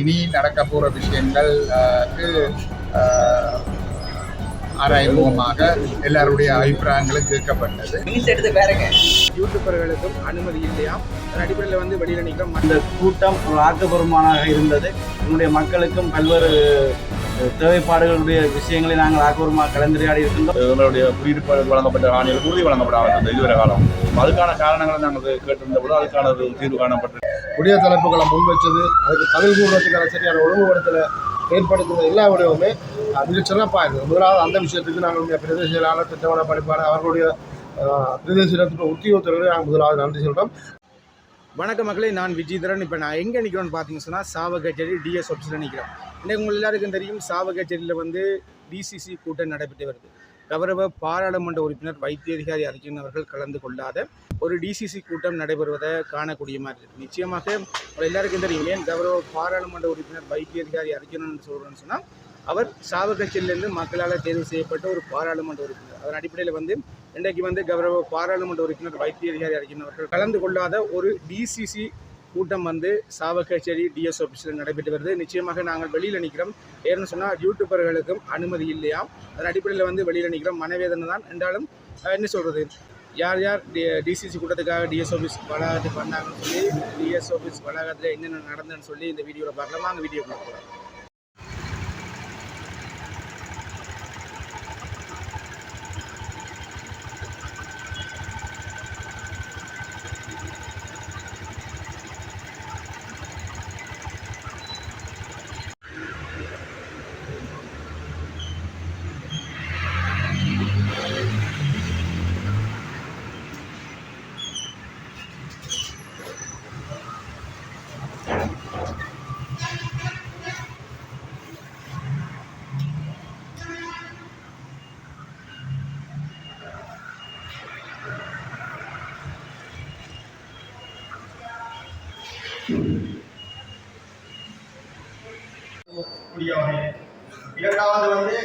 இனி நடக்க போகிற விஷயங்களுக்கு ஆராய்முகமாக எல்லாருடைய அபிப்பிராயங்களும் கேட்கப்பட்டது. யூடியூபர்களுக்கும் அனுமதி இல்லையாம் அதன் அடிப்படையில் வந்து வெளியில் நிற்கிறோம் இந்த கூட்டம் ஒரு ஆக்கப்பூர்வமானதாக இருந்தது. என்னுடைய மக்களுக்கும் பல்வேறு தேவைப்பாடுகளுடைய விஷயங்களை நாங்கள் ஆக்கப்பூர்வமாக கலந்துரையாடி இருக்கின்றோம். எங்களுடைய குடியிருப்பு வழங்கப்பட்ட ஆணையில் உறுதி வழங்கப்படாமல் இதுவரை காலம். அதுக்கான காரணங்களை நாங்கள் கேட்டிருந்த போது அதுக்கான ஒரு தீர்வு காணப்பட்டு புதிய தலைப்புகளை முன் வச்சது அதுக்கு பதில் கூறுறதுக்கான சரியான ஒழுங்குபடுத்தலை ஏற்படுத்துவது எல்லா விடவுமே அஹ், சிறப்பாக இருக்குது முதலாவது அந்த விஷயத்துக்கு நாங்கள் பிரதேச செயலாளர் திட்டவன படிப்பாளர் அவர்களுடைய பிரதேச இடத்துல நாங்கள் முதலாவது நன்றி சொல்கிறோம் வணக்க மக்களே நான் விஜயதரன் இப்போ நான் எங்கே நிற்கிறோன்னு பார்த்தீங்கன்னு சொன்னால் சாவகச்சேரி டிஎஸ் ஆஃபீஸில் நிற்கிறோம் இன்றைக்கு உங்கள் எல்லாருக்கும் தெரியும் சாவகச்சேரியில் வந்து டிசிசி கூட்டம் நடைபெற்று வருது. கௌரவ பாராளுமன்ற உறுப்பினர் வைத்திய அதிகாரி அர்ஜுன் அவர்கள் கலந்து கொள்ளாத ஒரு டிசிசி கூட்டம் நடைபெறுவதை காணக்கூடிய மாதிரி இருக்குது நிச்சயமாக எல்லாருக்கும் தெரியும். ஏன் கௌரவ பாராளுமன்ற உறுப்பினர் வைத்திய அதிகாரி அர்ஜுனன் சொல்கிறேன்னு சொன்னால் அவர் சாவகச்சியிலிருந்து மக்களால் தேர்வு செய்யப்பட்ட ஒரு பாராளுமன்ற உறுப்பினர். அதன் அடிப்படையில் வந்து இன்றைக்கு வந்து கௌரவ பாராளுமன்ற உறுப்பினர் வைத்திய அதிகாரி அர்ஜுன் அவர்கள் கலந்து கொள்ளாத ஒரு டிசிசி கூட்டம் வந்து சாவகச்சேரி டிஎஸ் ஆஃபீஸில் நடைபெற்று வருது. நிச்சயமாக நாங்கள் வெளியில் நிற்கிறோம் ஏன்னு சொன்னால் யூடியூபர்களுக்கும் அனுமதி இல்லையாம் அதன் அடிப்படையில் வந்து வெளியில் நிற்கிறோம் மனவேதனை தான். என்றாலும் என்ன சொல்கிறது யார் யார் டி டிசிசி கூட்டத்துக்காக டிஎஸ் ஆஃபீஸ் வளாகத்துக்கு வந்தாங்கன்னு சொல்லி டிஎஸ் ஆஃபீஸ் வளாகத்தில் என்னென்ன நடந்ததுன்னு சொல்லி இந்த வீடியோவில் பார்க்கலாம். வாங்க வீடியோ பார்க்கலாம் கூடிய வகையில் இரண்டாவது வந்து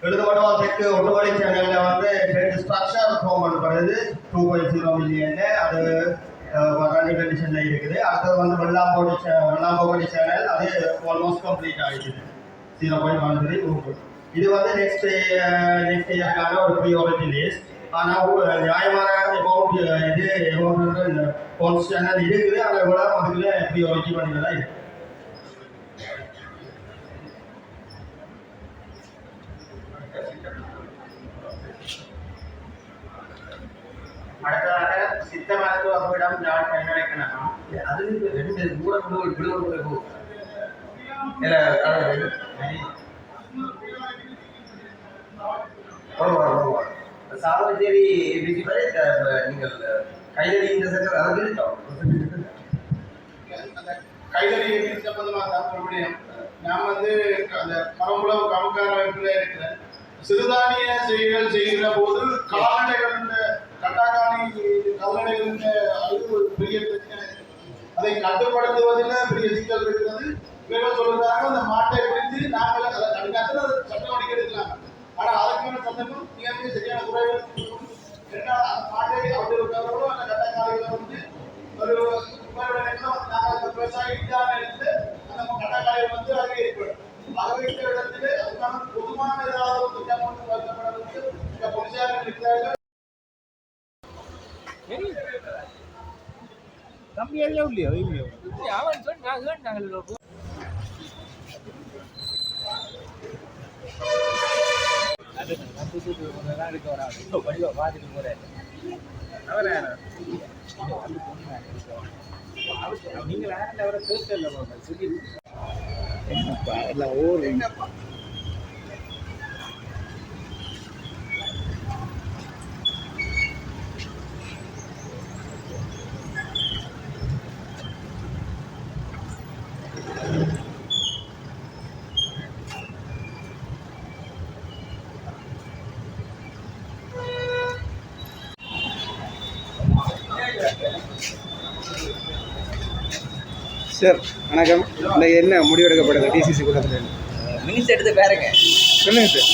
எழுதப்பட்ட தெற்கு ஒட்டுவழி சேனலில் வந்து ரெண்டு ஸ்ட்ரக்சர் ஃபார்ம் பண்ணப்படுது. டூ பாயிண்ட் ஜீரோ மில்லியன்ல அது ரன்னிங் கண்டிஷனில் இருக்குது. அடுத்தது வந்து வெள்ளாம்போடி சே- வெள்ளாம்போடி சேனல் அது ஆல்மோஸ்ட் கம்ப்ளீட் ஆகிடுது ஜீரோ பாயிண்ட் ஒன் த்ரீ இது வந்து நெக்ஸ்ட் நெக்ஸ்ட் இயர்க்கான ஒரு ப்ரியாரிட்டி லிஸ்ட் ஆனால் நியாயமான அமௌண்ட் இது அமௌண்ட் போன்ஸ் சேனல் இருக்குது. ஆனால் இவ்வளோ அதுக்குள்ளே ப்ரியாரிட்டி பண்ணி தான் இருக்கு. நீங்கள் கைதறி இந்த சர்க்கர் அது அந்த கைதறி சம்பந்தமாக தான் ஒரு நான் வந்து அந்த பரம்புலம் கமக்கார அமைப்பில் இருக்கிறேன். சிறுதானிய செய்கள் செய்கிற போது கால்நடைகள் இந்த கட்டாக்காணி கால்நடைகள் அது ஒரு பெரிய பிரச்சனை அதை கட்டுப்படுத்துவதில் பெரிய சிக்கல் இருக்கிறது. இவர்கள் சொல்லுறாங்க அந்த மாட்டை பிடித்து நாங்கள் அதை கடுங்காத்தில் அதை சட்டம் அடிக்க எடுக்கலாம். ஆனால் அதற்கான சந்தர்ப்பம் மிக மிக சரியான குறைவு சொல்லி அவங்க அவன் சொல்லி நான் கேட்டாங்க சார் வணக்கம். இந்த என்ன முடிவெடுக்கப்படுது டிசிசி கூட்டத்தில் மினிஸ் எடுத்து பாருங்க. சொல்லுங்க சார்.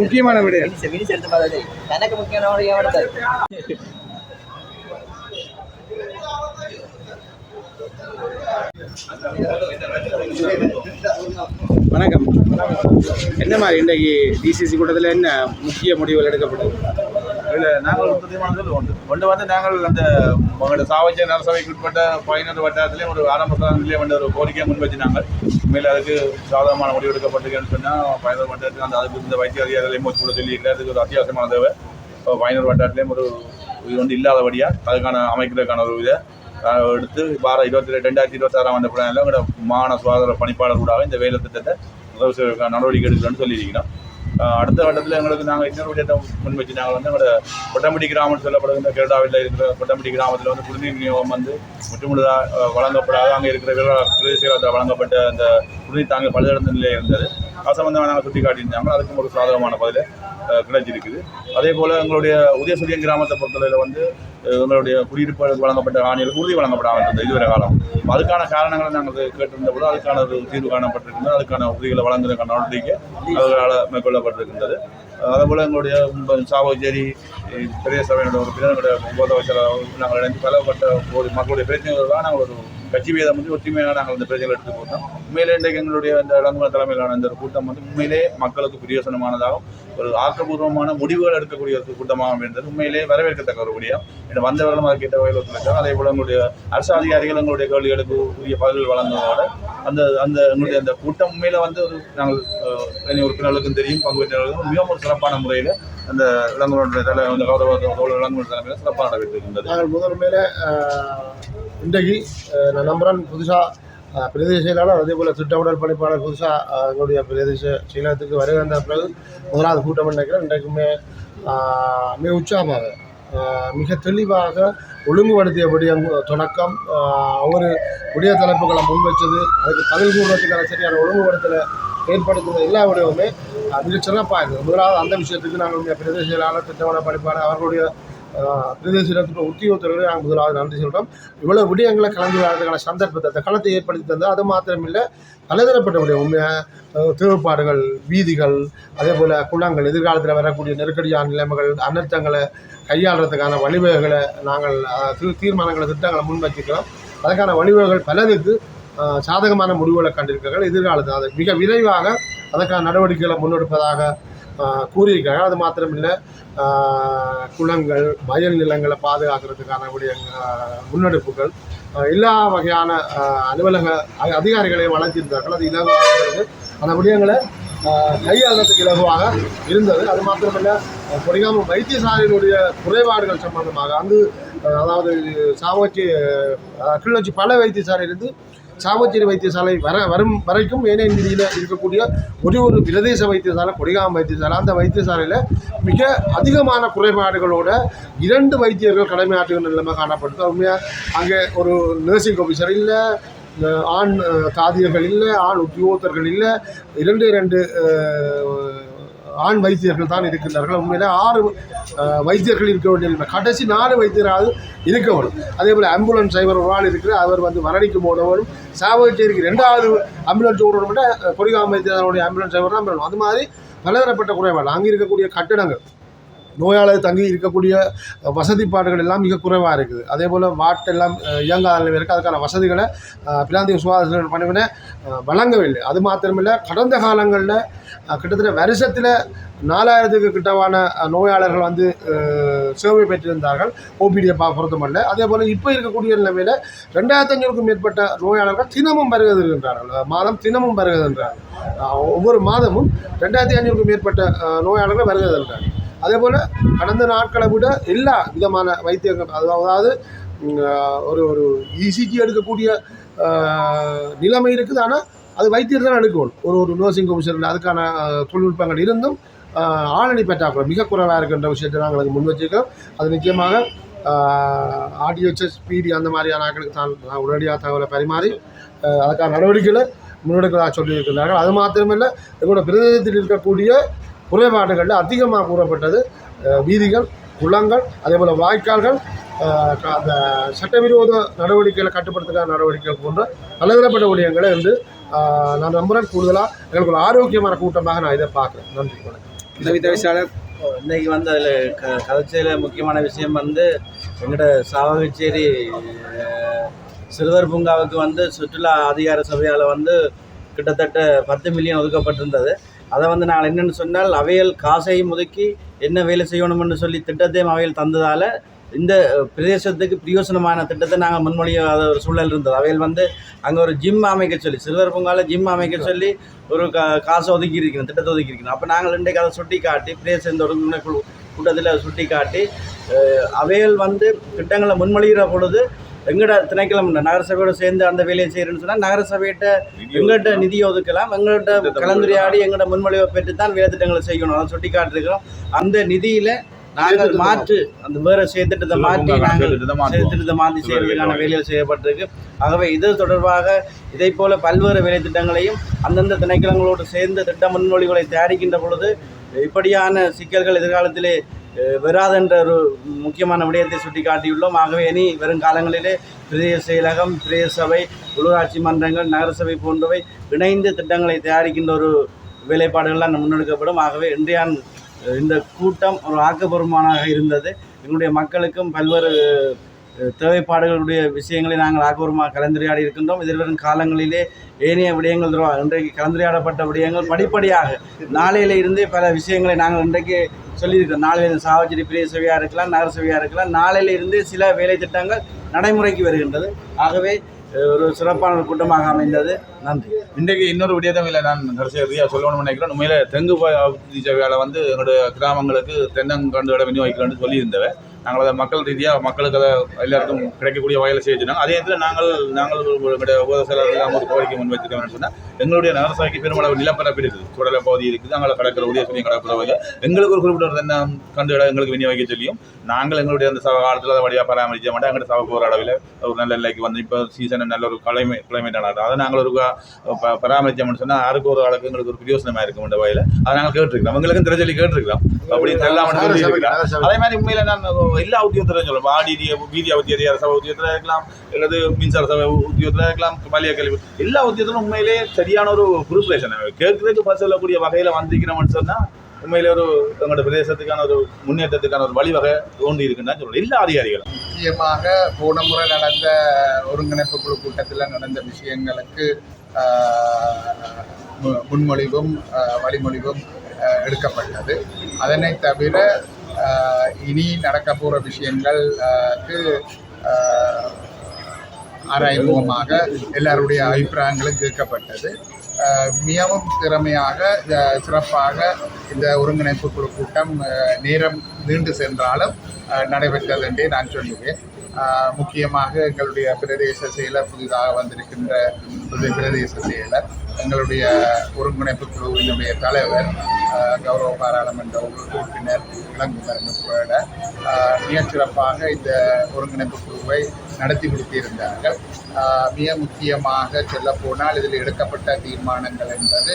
முக்கியமான விடயம் மினிஸ் எடுத்து பார்த்தது தனக்கு முக்கியமான எடுத்தாரு? வணக்கம். என்ன மாதிரி இன்றைக்கு டிசிசி கூட்டத்தில் என்ன முக்கிய முடிவுகள் எடுக்கப்படுது? இல்லை நாங்கள் ஒரு தீர்மானத்தில் ஒன்று ஒன்று வந்து நாங்கள் அந்த உங்களோட சாவச்ச நரசபைக்கு உட்பட்ட பயனர் வட்டாரத்திலே ஒரு ஆரம்ப ஆரம்பத்திலே வந்து ஒரு கோரிக்கையை முன் வச்சினாங்க உண்மையில் அதுக்கு சாதகமான முடிவெடுக்கப்பட்டிருக்கேன்னு சொன்னால் பயனர் வட்டாரத்தில் அந்த அதுக்கு இந்த வைத்திய அதிகாரிகளையும் மூச்சு கூட சொல்லியிருக்கிறார் அதுக்கு ஒரு அத்தியாவசியமான தேவை. இப்போ பயனர் வட்டாரத்திலேயும் ஒரு இது வந்து இல்லாதபடியாக அதுக்கான அமைக்கிறதுக்கான ஒரு இதை எடுத்து வாரம் இருபத்தி ரெண்டாயிரத்தி இருபத்தாறாம் ஆண்டு பிளானில் உங்களோட மாகாண சுகாதார பணிப்பாளர் கூட இந்த வேலை திட்டத்தை உதவி செய்வதற்கான நடவடிக்கை எடுக்கலாம்னு சொல்லியிருக்கிறோம். அடுத்த கட்டத்தில் எங்களுக்கு நாங்கள் இன்னொரு விடயத்தை முன் வச்சு நாங்கள் வந்து எங்களோட கொட்டம்பட்டி கிராமம் சொல்லப்படுகின்ற கேரளாவில் இருக்கிற கொட்டம்பட்டி கிராமத்தில் வந்து குடிநீர் விநியோகம் வந்து முற்றுமுழுதாக வழங்கப்படாத அங்கே இருக்கிற பிரதேசத்தில் வழங்கப்பட்ட அந்த குடிநீர் தாங்க பழுதடைந்த நிலையில் இருந்தது. அது சம்பந்தமாக நாங்கள் சுட்டி காட்டியிருந்தாங்க அதுக்கும் ஒரு சாதகமான பதில் கிடைச்சிருக்குது. அதே போல் எங்களுடைய உதயசூரியன் கிராமத்தை பொறுத்தவரையில் வந்து எங்களுடைய குடியிருப்பு வழங்கப்பட்ட ஆணைகளுக்கு உறுதி வழங்கப்படாமல் இருந்தது இதுவரை காலம் அதுக்கான காரணங்களை நாங்கள் கேட்டிருந்த போது அதுக்கான ஒரு தீர்வு காணப்பட்டிருக்கின்றது அதுக்கான உறுதிகளை வழங்குவதற்கான நடவடிக்கை அவர்களால் மேற்கொள்ளப்பட்டிருக்கின்றது அதேபோல் எங்களுடைய உங்கள் பெரிய சபையினுடைய ஒரு எங்களுடைய ஒன்பது நாங்கள் இணைந்து பலப்பட்ட ஒரு மக்களுடைய பிரச்சனைகள்லாம் நாங்கள் ஒரு கட்சி வேதம் வந்து ஒற்றுமையாக நாங்கள் அந்த பிரச்சனை எடுத்து போட்டோம் உண்மையிலே இன்றைக்கு எங்களுடைய அந்த இளங்கும தலைமையிலான இந்த ஒரு கூட்டம் வந்து உண்மையிலே மக்களுக்கு பிரயோசனமானதாகவும் ஒரு ஆக்கப்பூர்வமான முடிவுகள் எடுக்கக்கூடிய ஒரு கூட்டமாக இருந்தது. உண்மையிலே வரவேற்கத்தக்க ஒரு கூடிய இந்த வந்தவர்களும் அதை வகையில் ஒத்துழைத்தார். அதே போல் எங்களுடைய அரசு அதிகாரிகள் எங்களுடைய கேள்விகளுக்கு உரிய பதில்கள் வழங்குவதோட அந்த அந்த எங்களுடைய அந்த கூட்டம் உண்மையில வந்து ஒரு நாங்கள் அஹ், உறுப்பினர்களுக்கும் தெரியும் பங்கு பெற்றவர்களுக்கும் மிகவும் ஒரு சிறப்பான முறையில் அந்த இளங்குடைய தலை அந்த கௌரவ இளங்குடைய தலைமையில் சிறப்பாக நடைபெற்றிருக்கின்றது முதல் முதன்மையில இன்றைக்கு நான் நம்புகிறேன் புதுசாக பிரதேச செயலாளர் அதே போல் திட்டமிடல் பணிப்பாளர் புதுசாக எங்களுடைய பிரதேச செயலகத்துக்கு வருகின்ற பிறகு முதலாவது கூட்டம் நினைக்கிறேன் இன்றைக்குமே மிக உற்சாகமாக மிக தெளிவாக ஒழுங்குபடுத்தியபடிய தொடக்கம் ஒவ்வொரு உடைய தலைப்புகளை முன்வச்சது அதுக்கு பதில் கூடுறதுக்கான சரியான ஒழுங்குபடுத்தலை ஏற்படுத்துவது எல்லா விடவுமே மிகச்சிறப்பாக இருக்குது முதலாவது அந்த விஷயத்துக்கு நாங்கள் பிரதேச செயலாளர் திட்டமிட படிப்பாளர் அவர்களுடைய பிரதேச இடத்துல உத்தியோகத்தர்களை நான் முதலாவது நன்றி சொல்கிறோம் இவ்வளோ விடயங்களை கலந்து வரதுக்கான சந்தர்ப்பத்தை அந்த களத்தை ஏற்படுத்தி தந்தால் அது மாத்திரமில்லை பலதரப்பட்ட விடயம் உண்மையாக தேவைப்பாடுகள் வீதிகள் அதே போல் குளங்கள் எதிர்காலத்தில் வரக்கூடிய நெருக்கடியான நிலைமைகள் அனர்த்தங்களை கையாளுறதுக்கான வழிவகைகளை நாங்கள் திரு தீர்மானங்களை திட்டங்களை முன்வச்சிக்கிறோம் அதுக்கான வழிவகைகள் பலருக்கு சாதகமான முடிவுகளை கண்டிருக்கிறார்கள். எதிர்காலத்தில் அதை மிக விரைவாக அதற்கான நடவடிக்கைகளை முன்னெடுப்பதாக கூறியிருக்காங்க. அது மாத்திரமில்லை குளங்கள் வயல் நிலங்களை பாதுகாக்கிறதுக்கான கூடிய முன்னெடுப்புகள் எல்லா வகையான அலுவலக அதிகாரிகளை வளர்த்திருந்தார்கள். அது இலகுவாக அந்த விடயங்களை கையாளுறதுக்கு இலகுவாக இருந்தது. அது மாத்திரமல்ல ஆஹ், வைத்தியசாலையினுடைய குறைபாடுகள் சம்பந்தமாக அங்கு அதாவது சாவச்சி கிள்ளச்சி பல வைத்தியசாலையிலிருந்து சாவச்சேரி வைத்தியசாலை வர வரும் வரைக்கும் ஏனைய நிதியில் இருக்கக்கூடிய ஒரே ஒரு பிரதேச வைத்தியசாலை கொடிகாம் வைத்தியசாலை அந்த வைத்தியசாலையில் மிக அதிகமான குறைபாடுகளோட இரண்டு வைத்தியர்கள் கடமையாற்றுகின்ற நிலைமை காணப்படுது. உண்மையாக அங்கே ஒரு நர்சிங் ஆஃபீஸர் இல்லை ஆண் அஹ், தாதியர்கள் இல்லை ஆண் உத்தியோகத்தர்கள் இல்லை இரண்டு இரண்டு ஆண் வைத்தியர்கள் தான் இருக்கின்றார்கள். உண்மையிலே ஆறு வைத்தியர்கள் இருக்க வேண்டிய கடைசி நாலு வைத்தியராவது இருக்க வேணும் அதே போல் ஆம்புலன்ஸ் டிரைவர் ஒரு ஆள் இருக்கிற அவர் வந்து மரணிக்கும் போனவரும் சாவகச்சேரிக்கு ரெண்டாவது ஆம்புலன்ஸ் ஓடணும் விட கொடிகாம வைத்தியருடைய ஆம்புலன்ஸ் டிரைவர் தான் அது மாதிரி பலதரப்பட்ட குறைபாடு அங்கே இருக்கக்கூடிய கட்டிடங்கள். நோயாளர் தங்கி இருக்கக்கூடிய வசதிப்பாடுகள் எல்லாம் மிக குறைவாக இருக்குது. அதே போல் வாட்டெல்லாம் இயங்காத நிலைமை இருக்குது அதுக்கான வசதிகளை பிராந்திய சுகாதார பணிவினை வழங்கவில்லை. அது மாத்திரமில்லை கடந்த காலங்களில் கிட்டத்தட்ட வருஷத்தில் நாலாயிரத்துக்கு கிட்டவான நோயாளர்கள் வந்து சேவை பெற்றிருந்தார்கள். ஓபிடியை பா பொருத்தமல்ல அதே போல் இப்போ இருக்கக்கூடிய நிலைமையில் ரெண்டாயிரத்தஞ்சூறுக்கும் மேற்பட்ட நோயாளர்கள் தினமும் வருகின்றார்கள் மாதம் தினமும் வருகின்றார்கள் ஒவ்வொரு மாதமும் ரெண்டாயிரத்தி ஐநூறுக்கும் மேற்பட்ட நோயாளர்கள் வருகின்றார்கள் அதே போல் கடந்த நாட்களை விட எல்லா விதமான வைத்தியங்கள் அதாவது ஒரு ஒரு இசிஜி எடுக்கக்கூடிய நிலைமை இருக்குது. ஆனால் அது வைத்தியர் தான் எடுக்கணும். ஒரு ஒரு நர்சிங் ஆஃபீஸரில் அதுக்கான தொழில்நுட்பங்கள் இருந்தும் ஆளணி பற்றாக்குறை மிக குறைவாக இருக்கின்ற விஷயத்தை நாங்கள் அதுக்கு முன் வச்சுருக்கோம் அது நிச்சயமாக ஆர்டிஹெச்எஸ் பிடி அந்த மாதிரியான ஆட்களுக்கு தான் உடனடியாக தகவலை பரிமாறி அதுக்கான நடவடிக்கைகளை முன்னெடுக்கிறதாக சொல்லியிருக்கிறார்கள். அது மாத்திரமில்லை எங்களோட பிரதேசத்தில் இருக்கக்கூடிய குறைபாடுகளில் அதிகமாக கூறப்பட்டது. வீதிகள் குளங்கள் அதே போல் வாய்க்கால்கள் அந்த சட்டவிரோத நடவடிக்கைகளை கட்டுப்படுத்துகிற நடவடிக்கைகள் போன்ற பலதரப்பட்ட விடயங்களை வந்து நான் நம்புகிறேன் கூடுதலாக எங்களுக்கு ஒரு ஆரோக்கியமான கூட்டமாக நான் இதை பார்க்குறேன். நன்றி வணக்கம். உதவி தவிசாளர் இன்னைக்கு வந்து அதில் க கதைச்சையில் முக்கியமான விஷயம் வந்து எங்களோட சாவகச்சேரி சிறுவர் பூங்காவுக்கு வந்து சுற்றுலா அதிகார சபையால் வந்து கிட்டத்தட்ட பத்து மில்லியன் ஒதுக்கப்பட்டிருந்தது. அதை வந்து நாங்கள் என்னென்னு சொன்னால் அவையல் காசையும் ஒதுக்கி என்ன வேலை செய்யணும்னு சொல்லி திட்டத்தையும் அவையல் தந்ததால் இந்த பிரதேசத்துக்கு பிரயோசனமான திட்டத்தை நாங்கள் முன்மொழியாத ஒரு சூழல் இருந்தது. அவையில் வந்து அங்கே ஒரு ஜிம் அமைக்க சொல்லி சிறுவர் பூங்காவில் ஜிம் அமைக்க சொல்லி ஒரு கா காசை ஒதுக்கி இருக்கணும் திட்டத்தை ஒதுக்கி இருக்கணும். அப்போ நாங்கள் இன்றைக்கு அதை சுட்டி காட்டி பிரதேச இந்த குழு கூட்டத்தில் சுட்டி காட்டி அஹ், வந்து திட்டங்களை முன்மொழிகிற பொழுது எங்கட திணைக்களம் நகரசபையோட சேர்ந்து அந்த வேலையை செய்யறேன்னு சொன்னால் நகரசபையிட்ட எங்கள்கிட்ட நிதியை ஒதுக்கலாம். எங்கள்கிட்ட கலந்துரையாடி எங்கள்கிட்ட முன்மொழிவை பெற்று தான் வேலை திட்டங்களை செய்யணும். அதை சுட்டி காட்டிருக்கிறோம் அந்த நிதியில நாங்கள் மாற்று அந்த வேற சேர்த்துட்டதை மாற்றி நாங்கள் சேர்த்துட்டதை மாற்றி செய்வதற்கான வேலைகள் செய்யப்பட்டிருக்கு. ஆகவே இது தொடர்பாக இதை போல பல்வேறு வேலை திட்டங்களையும் அந்தந்த திணைக்களங்களோடு சேர்ந்து திட்ட முன்மொழிகளை தயாரிக்கின்ற பொழுது இப்படியான சிக்கல்கள் எதிர்காலத்திலே அஹ், வராதென்ற ஒரு முக்கியமான விடயத்தை சுட்டி காட்டியுள்ளோம் ஆகவே இனி வரும் காலங்களிலே பிரதேச செயலகம் பிரதேச சபை உள்ளூராட்சி மன்றங்கள் நகரசபை போன்றவை இணைந்து திட்டங்களை தயாரிக்கின்ற ஒரு வேலைப்பாடுகள்லாம் முன்னெடுக்கப்படும் ஆகவே இன்றையான் இந்த கூட்டம் ஒரு ஆக்கப்பூர்வமானதாக இருந்தது எங்களுடைய மக்களுக்கும் பல்வேறு தேவைப்பாடுகளுடைய விஷயங்களை நாங்கள் ஆக்கப்பூர்வமாக கலந்துரையாடி இருக்கின்றோம். எதிர்வரும் காலங்களிலே ஏனைய விடயங்கள் தொடர்பாக இன்றைக்கு கலந்துரையாடப்பட்ட விடயங்கள் படிப்படியாக நாளையில இருந்தே பல விஷயங்களை நாங்கள் இன்றைக்கு சொல்லியிருக்கிறோம். நாளையில சாவச்சேரி பிரிய சபையாக இருக்கலாம் நகர சபையாக இருக்கலாம் நாளையில இருந்து சில வேலை திட்டங்கள் நடைமுறைக்கு வருகின்றது. ஆகவே ஒரு சிறப்பான ஒரு கூட்டமாக அமைந்தது. நன்றி. இன்றைக்கு இன்னொரு விடயத்தம் இல்லை. நான் கடைசியாக ரீதியாக சொல்லணும்னு நினைக்கிறேன். உண்மையில தெங்கு அபிவிருத்தி சேவையால் வந்து எங்களுடைய கிராமங்களுக்கு தென்னங்கண்டுகளை விநியோகிக்கலாம்னு சொல்லியிருந்தவன். நாங்கள் அதை மக்கள் ரீதியாக மக்களுக்கு அதை எல்லாருக்கும் கிடைக்கக்கூடிய வகையில் செஞ்சுனாங்க அதே நேரத்தில் நாங்கள் நாங்கள் ஒரு- எங்களுடைய உபத செயலாளர்கள் ஒரு கோரிக்கை முன் வச்சிருக்கோம்னு சொன்னால் எங்களுடைய நகரசபைக்கு பெருமளவு நிலப்பரப்பு இருக்குது. சுடலை பகுதி இருக்குது அங்கே கடற்கரை உடைய சொல்லி கடற்கரை எங்களுக்கு ஒரு குறிப்பிட்ட என்ன கண்டு இடம் எங்களுக்கு விநியோகிக்க சொல்லியும் நாங்கள் எங்களுடைய அந்த சவ காலத்தில் அதை வழியாக பராமரிக்க மாட்டோம். எங்களுடைய சவ போகிற அளவில் ஒரு நல்ல நிலைக்கு வந்து இப்போ சீசன் நல்ல ஒரு கிளைமே கிளைமேட்டான அதை நாங்கள் ஒரு க- பராமரிச்சோம்னு சொன்னால் யாருக்கு ஒரு அளவுக்கு எங்களுக்கு ஒரு பிரயோசனமாக இருக்கும் இந்த வகையில். அதை நாங்கள் கேட்டிருக்கிறோம். எங்களுக்கும் தெரிஞ்சலி கேட்டிருக்கிறோம். அப்படி தெரியலாமல் சொல்லியிருக்கிறோம் அதே மாதிரி உண்மையில் நான் எல்லா உத்தியோகத்திலும் சொல்லலாம் வாடி வீதியா உத்தியோக சபை உத்தியோகத்தில் இருக்கலாம். அல்லது மின்சார சபை உத்தியோகத்தில் இருக்கலாம். பள்ளிய கல்வி எல்லா உத்தியோகத்திலும் உண்மையிலே சரியான ஒரு ப்ரிப்பரேஷன் கேட்கறதுக்கு பதில் சொல்லக்கூடிய வகையில் வந்திருக்கிறோம்னு சொன்னால் உண்மையிலே ஒரு எங்களோட பிரதேசத்துக்கான ஒரு முன்னேற்றத்துக்கான ஒரு வழிவகை தோன்றி இருக்குன்னு சொல்லலாம் எல்லா அதிகாரிகளும். முக்கியமாக போன முறை நடந்த ஒருங்கிணைப்பு குழு கூட்டத்தில் நடந்த விஷயங்களுக்கு மு- முன்மொழிவும் வழிமொழிவும் எடுக்கப்பட்டது. அதனை தவிர இனி நடக்க போகிற விஷயங்களுக்கு ஆராய்முகமாக எல்லாருடைய அபிப்பிராயங்களும் கேட்கப்பட்டது. மிகவும் திறமையாக சிறப்பாக இந்த ஒருங்கிணைப்பு குழு கூட்டம் நேரம் நீண்டு சென்றாலும் நடைபெற்றது என்றே நான் சொல்லுவேன். முக்கியமாக எங்களுடைய பிரதேச செயலர் புதிதாக வந்திருக்கின்ற புதிய பிரதேச செயலர் எங்களுடைய ஒருங்கிணைப்பு குழுவினுடைய தலைவர் கௌரவ பாராளுமன்ற உறுப்பினர் இளங்குமரன் உட்பட ஆஹ், சிறப்பாக இந்த ஒருங்கிணைப்பு குழுவை நடத்தி கொடுத்திருந்தார்கள். மிக முக்கியமாக சொல்லப்போனால் இதில் எடுக்கப்பட்ட தீர்மானங்கள் என்பது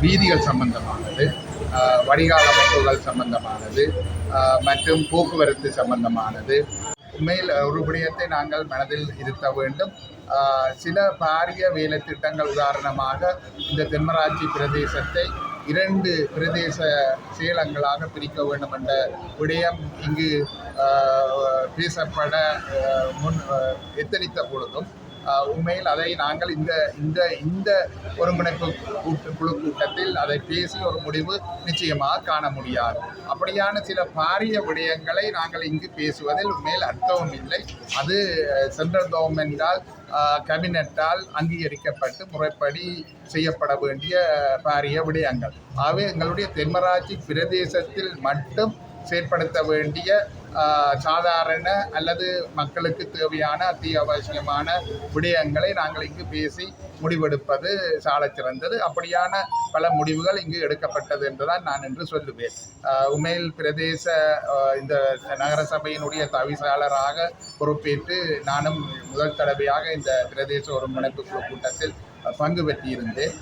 வீதிகள் சம்பந்தமானது. வடிகால் அமைப்புகள் சம்பந்தமானது மற்றும் போக்குவரத்து சம்பந்தமானது. உண்மையில் ஒரு விடயத்தை நாங்கள் மனதில் இருத்த வேண்டும். சில பாரிய வேலை திட்டங்கள் உதாரணமாக இந்த தென்மராட்சி பிரதேசத்தை இரண்டு பிரதேச செயலங்களாக பிரிக்க வேண்டும் என்ற விடயம் இங்கு பேசப்பட முன் எத்தனித்த பொழுதும் உண்மையில் அதை நாங்கள் இந்த இந்த இந்த ஒருங்கிணைப்பு கூட்டு குழு கூட்டத்தில் அதை பேசி ஒரு முடிவு நிச்சயமாக காண முடியாது. அப்படியான சில பாரிய விடயங்களை நாங்கள் இங்கு பேசுவதில் உண்மையில் அர்த்தமும் இல்லை. அது சென்ட்ரல் கவர்மெண்டால் கேபினட்டால் அங்கீகரிக்கப்பட்டு முறைப்படி செய்யப்பட வேண்டிய பாரிய விடயங்கள். ஆகவே எங்களுடைய தென்மராட்சி பிரதேசத்தில் மட்டும் செயற்படுத்த வேண்டிய சாதாரண அல்லது மக்களுக்கு தேவையான அத்தியாவசியமான விடயங்களை நாங்கள் இங்கு பேசி முடிவெடுப்பது சாலை சிறந்தது. அப்படியான பல முடிவுகள் இங்கு எடுக்கப்பட்டது என்றுதான் நான் என்று சொல்லுவேன். உமேல் பிரதேச இந்த நகர சபையினுடைய தவிசாளராக பொறுப்பேற்று நானும் முதல் தடவையாக இந்த பிரதேச ஒருங்கிணைப்பு குழு கூட்டத்தில் பங்கு பெற்றிருந்தேன்.